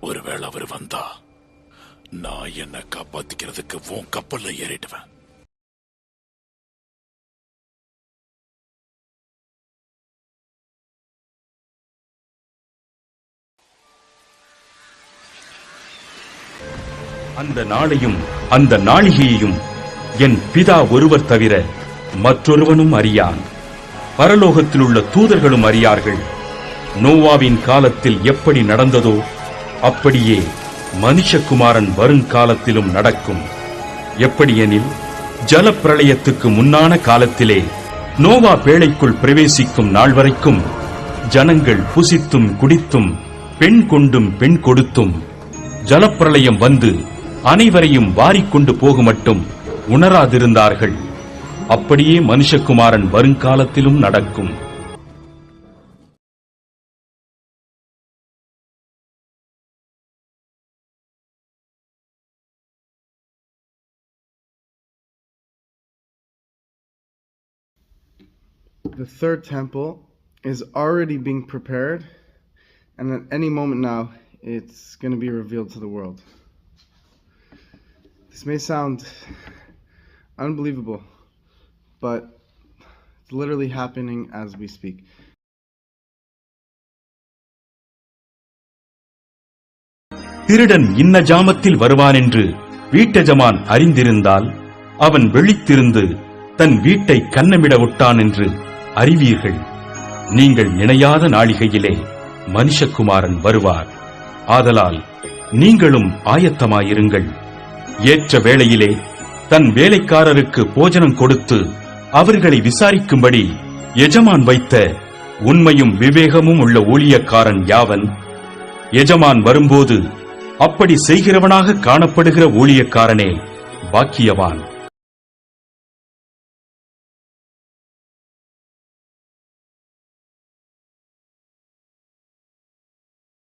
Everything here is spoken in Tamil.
ஒருவேளை அவர் வந்தா நான் என்ன காப்பாத்திக்கிறதுக்கு உன் கப்பல்ல ஏறிடுவேன். அந்த நாளையும் அந்த நாளிகையையும் என் பிதா ஒருவர் தவிர மற்றொருவனும் அறியான். பரலோகத்தில் உள்ள தூதர்களும் அறியார்கள் நோவாவின் காலத்தில் எப்படி நடந்ததோ அப்படியே மனுஷகுமாரன் வருங்காலத்திலும் நடக்கும். எப்படியெனில் ஜலப்பிரளயத்துக்கு முன்னான காலத்திலே நோவா பேழைக்குள் பிரவேசிக்கும் நாள் வரைக்கும் ஜனங்கள் புசித்தும் குடித்தும் பெண் கொண்டும் பெண் கொடுத்தும் ஜலப்பிரளயம் வந்து அனைவரையும் வாரிக்கொண்டு போகுமட்டும் உணராதிருந்தார்கள். அப்படியே மனுஷகுமாரன் வருங்காலத்திலும் நடக்கும். The third temple is already being prepared, and at any moment now, it's going to be revealed to the world. This may sound unbelievable, but it's literally happening as we speak. திருடன் இன்ன ஜாமத்தில் வருவான் என்று வீட்டஜமான் அறிந்திருந்தால் அவன் வெளித்திருந்து தன் வீட்டை கன்னமிட விட்டான் என்று அறிவீர்கள். நீங்கள் நினையாத நாளிகையிலே மனுஷகுமாரன் வருவார். ஆதலால் நீங்களும் ஆயத்தமாயிருங்கள். ஏற்ற வேளையிலே தன் வேலைக்காரருக்கு போஜனம் கொடுத்து அவர்களை விசாரிக்கும்படி எஜமான் வைத்த உண்மையும் விவேகமும் உள்ள ஊழியக்காரன் யாவன்? எஜமான் வரும்போது அப்படி செய்கிறவனாக காணப்படுகிற ஊழியக்காரனே பாக்கியவான்.